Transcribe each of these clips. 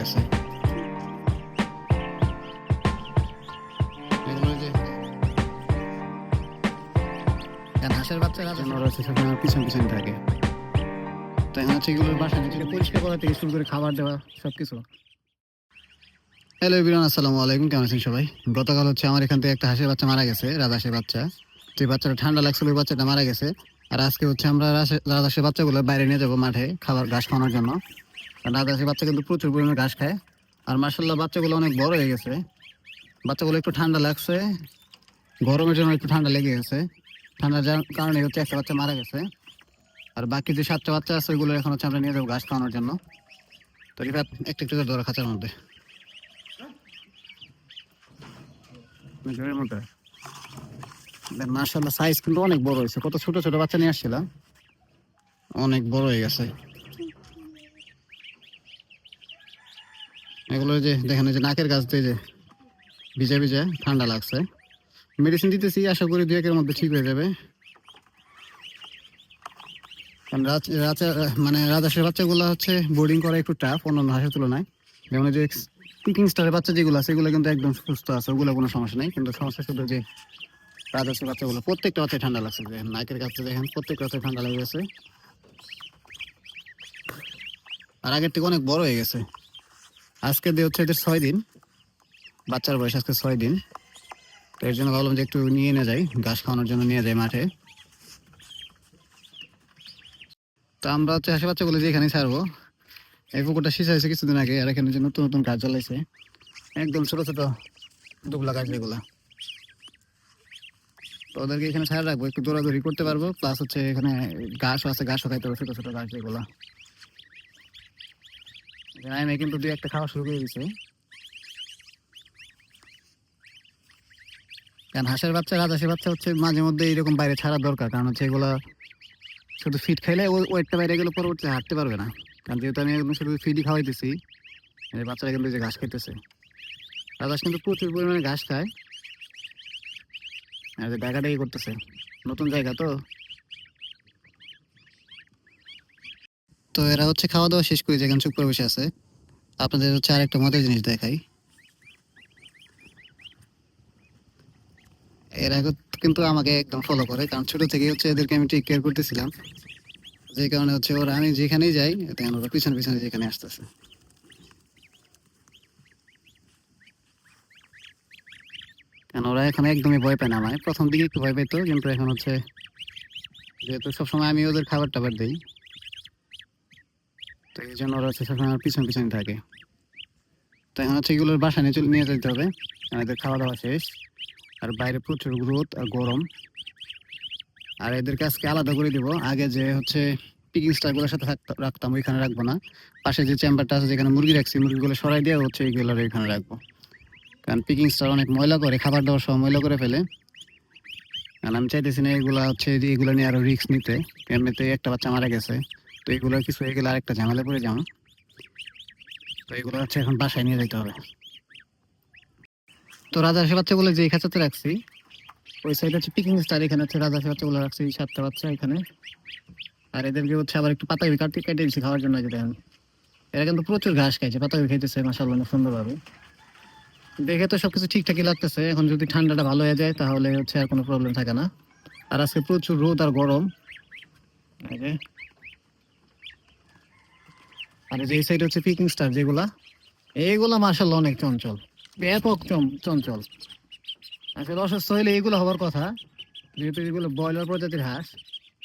গেছে এগুলো যে কারণ হাঁসের বাচ্চারা জানোয়ার আছে সবসময় পিছন পিছন থাকে। তো এখন হচ্ছে এগুলোর বাসা পরিষ্কার করা থেকে শুরু করে খাবার দেওয়া সবকিছু। হ্যালো বিরান আসসালামু আলাইকুম কেমন আছেন সবাই? গতকাল হচ্ছে আমার এখান থেকে একটা হাঁসের বাচ্চা মারা গেছে রাজহাঁসের বাচ্চা। যে বাচ্চাটা ঠান্ডা লাগছিল ওই বাচ্চাটা মারা গেছে। আর আজকে হচ্ছে আমরা রাজহাঁসের বাচ্চাগুলো বাইরে নিয়ে যাব মাঠে খাবার ঘাস খাওয়ানোর জন্য। কারণ রাজহাঁসের বাচ্চা কিন্তু প্রচুর পরিমাণে ঘাস খায়। আর মার্শাল্লাহ বাচ্চাগুলো অনেক বড় হয়ে গেছে। বাচ্চাগুলো একটু ঠান্ডা লাগছে। গরমের জন্য একটু ঠান্ডা লেগে গেছে। ঠান্ডার যার কারণে হচ্ছে একটা বাচ্চা মারা গেছে। আর বাকি যে সাতটা বাচ্চা আছে ওইগুলো এখন হচ্ছে আমরা নিয়ে যাব ঘাস খাওয়ানোর জন্য। তো রিফাত একটু একটু ধরো খাঁচার মধ্যে। মার্শাল্লাহ সাইজ কিন্তু অনেক বড় হয়েছে। কত ছোট ছোট বাচ্চা নিয়ে আসছিলাম। অনেক বড় হয়ে গেছে। এগুলো যে দেখেন যে নাকের গাছ দিয়ে যে ভিজে ভিজে ঠান্ডা লাগছে। মেডিসিন দিতেছি, আশা করি দু একের মধ্যে ঠিক হয়ে যাবে। কারণ রাজ- মানে রাজাসের বাচ্চাগুলো হচ্ছে বোর্ডিং করা একটু টাফ অন্যান্য হাঁসের তুলনায়। যেমন যে পিকিং স্টারের বাচ্চা যেগুলো আছে, এগুলো কিন্তু একদম সুস্থ আছে, ওগুলো কোনো সমস্যা নেই। কিন্তু সমস্যা শুধু যে রাজাসের বাচ্চাগুলো, প্রত্যেকটা বাচ্চায় ঠান্ডা লাগছে। দেখেন, নাকের কাছে দেখেন, প্রত্যেকটা বাচ্চায় ঠান্ডা লেগে গেছে আর আগের থেকে অনেক বড় হয়ে গেছে। আজকে দিয়ে হচ্ছে এদের ছয় দিন। বাচ্চার বয়স আজকে ছয় দিন। তো এর জন্য ভাবলাম যে একটু নিয়ে নিয়ে যাই, ঘাস খাওয়ানোর জন্য নিয়ে যাই মাঠে। তো আমরা হচ্ছে হাসি বাচ্চাগুলো যে এখানে ছাড়বো। এই পুকুরটা শীষ হয়েছে কিছুদিন আগে, আর এখানে যে নতুন নতুন গাছ জ্বালাইছে। একদম ছোটো ছোটো দুবলা গাছ যেগুলা। তো ওদেরকে এখানে ছাড়া রাখব, একটু দৌড়াদৌড়ি করতে পারব। প্লাস হচ্ছে এখানে ঘাসও আছে, ঘাসও খাইতে পারব ছোট ছোট গাছ যেগুলা। আমি কিন্তু দুই একটা খাওয়া শুরু করে দিছে। কারণ হাঁসের বাচ্চা, রাজহাঁসের বাচ্চা হচ্ছে মাঝে মধ্যে এরকম বাইরে ছাড়া দরকার। কারণ হচ্ছে এগুলা শুধু ফিট খাইলে ওয়েটটা বাইরে গেলে পরবর্তী হাঁটতে পারবে না। কারণ যেহেতু আমি একদম শুধু ফিডই খাওয়াইতেছি, এই বাচ্চারা কিন্তু যে ঘাস খাইতেছে। রাজহাঁস কিন্তু প্রচুর পরিমাণে ঘাস খায়। আর যে ডাকাডাকি করতেছে। নতুন জায়গা তো। তো এরা হচ্ছে খাওয়া দাওয়া শেষ করে যেখানে চুপ করে বসে আছে। আপনাদের হচ্ছে আরেকটা মজার জিনিস দেখাই। এরা কিন্তু আমাকে একদম ফলো করে, কারণ ছোট থেকে হচ্ছে এদেরকে আমি টেক কেয়ার করতেছিলাম। যে কারণে হচ্ছে ওরা, আমি যেখানেই যাই তখন ওরা পিছনে পিছনে যেখানে আসতেছে। কারণ ওরা এখানে একদমই ভয় পায় না আমায়। প্রথম দিকে একটু ভয় পেতো, কিন্তু এখন হচ্ছে যেহেতু সবসময় আমি ওদের খাবার টাবার দিই। জন্য ওরা হচ্ছে সবসময় পিছন পিছনে থাকে। তো এখন হচ্ছে এগুলোর বাসা নিয়ে চলে নিয়ে যেতে হবে। এদের খাওয়া দাওয়া শেষ। আর বাইরে প্রচুর রোদ আর গরম। আর এদেরকে আজকে আলাদা করে দিব। আগে যে হচ্ছে পিকিং স্টারগুলোর সাথে রাখতাম, ওইখানে রাখব না। পাশে যে চেম্বারটা আছে যেখানে মুরগি রাখছি, মুরগিগুলো সরাই দিয়ে হচ্ছে এইগুলো এখানে রাখব। কারণ পিকিং স্টার অনেক ময়লা করে, খাবার দাবার সব ময়লা করে ফেলে। কারণ আমি চাইতেছি না এগুলো হচ্ছে এগুলো নিয়ে আরও রিস্ক নিতে। এমনিতে একটা বাচ্চা মারা গেছে। তো এগুলো কিছু হয়ে গেলে আরেকটা ঝামেলা পড়ে যাও তো এগুলো হচ্ছে এখন বাসায় নিয়ে যেতে হবে। তো রাজা হাঁসের বাচ্চাগুলো যে খাঁচাতে রাখছি, ওই সাইড হচ্ছে পিকিং স্টার এখানে হচ্ছে রাজা হাঁসের বাচ্চাগুলো রাখছি সাতটা বাচ্চা এখানে। আর এদেরকে হচ্ছে আবার একটু পাতা কাটতে কেটে দিচ্ছি খাওয়ার জন্য যে দেখেন। এরা কিন্তু প্রচুর ঘাস খাইছে পাতা খাইতেছে মাসাল্লাহ অনেক সুন্দরভাবে। দেখে তো সবকিছু ঠিকঠাকই লাগতেছে, এখন যদি ঠান্ডাটা ভালো হয়ে যায়, তাহলে হচ্ছে আর কোনো প্রবলেম থাকে না। আর আজকে প্রচুর রোদ আর গরম। আর যে সাইড হচ্ছে পিকিং স্টার যেগুলা এইগুলা মাসাল্লাহ অনেক চঞ্চল, ব্যাপক চঞ্চল। আসলে অসুস্থ হইলে এইগুলো হওয়ার কথা, যেহেতু এগুলো ব্রয়লার প্রজাতির হাঁস,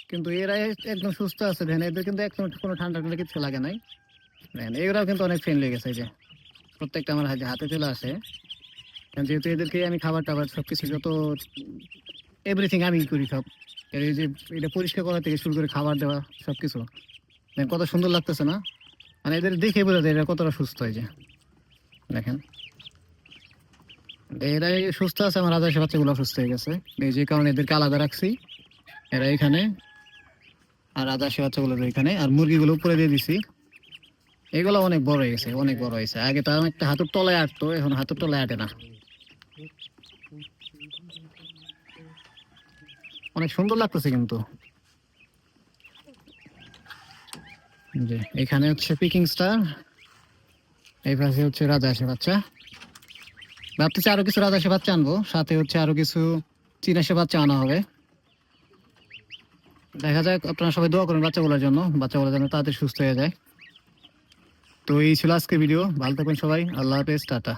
কিন্তু এরা একদম সুস্থ আছে দেখেন এদের কিন্তু একদম কোনো ঠান্ডা ঠান্ডা কিছু লাগে নাই। দেখেন এগুলাও কিন্তু অনেক ফ্রেন্ডলি গেছে যে, প্রত্যেকটা আমার হাতে হাতে চলে আসে। যেহেতু এদেরকে আমি খাবার টাবার সব কিছু যত এভরিথিং আমি করি সব এই যে, এটা পরিষ্কার করা থেকে শুরু করে খাবার দেওয়া সব কিছু কত সুন্দর লাগতেছে না? মানে এদের দেখে বোঝা যায় এরা কতটা সুস্থ হয়েছে দেখেন। এরা সুস্থ আছে, আমার রাজা বাচ্চাগুলো সুস্থ হয়ে গেছে। এই যে কারণে এদেরকে আলাদা রাখছি। এরা এখানে, আর রাজা বাচ্চাগুলো এখানে, আর মুরগিগুলো উপরে দিয়ে দিছি। এগুলো অনেক বড় হয়ে গেছে, অনেক বড় হয়েছে। আগে তো একটা হাতের তলায় আটতো, এখন হাতের তলায় আটে না। অনেক সুন্দর লাগতেছে কিন্তু। যে এখানে হচ্ছে পিকিং স্টার এই পাশে হচ্ছে রাজহাঁসের বাচ্চা। ভাবতেছি আরও কিছু রাজহাঁসের বাচ্চা আনব, সাথে হচ্ছে আরও কিছু চীনাসের বাচ্চা আনা হবে। দেখা যাক, আপনারা সবাই দোয়া করেন বাচ্চাগুলোর জন্য, বাচ্চাগুলো যেন তাড়াতাড়ি সুস্থ হয়ে যায়। তো এই ছিল আজকে ভিডিও ভালো থাকবেন সবাই, আল্লাহ হাফেজ, টাটা।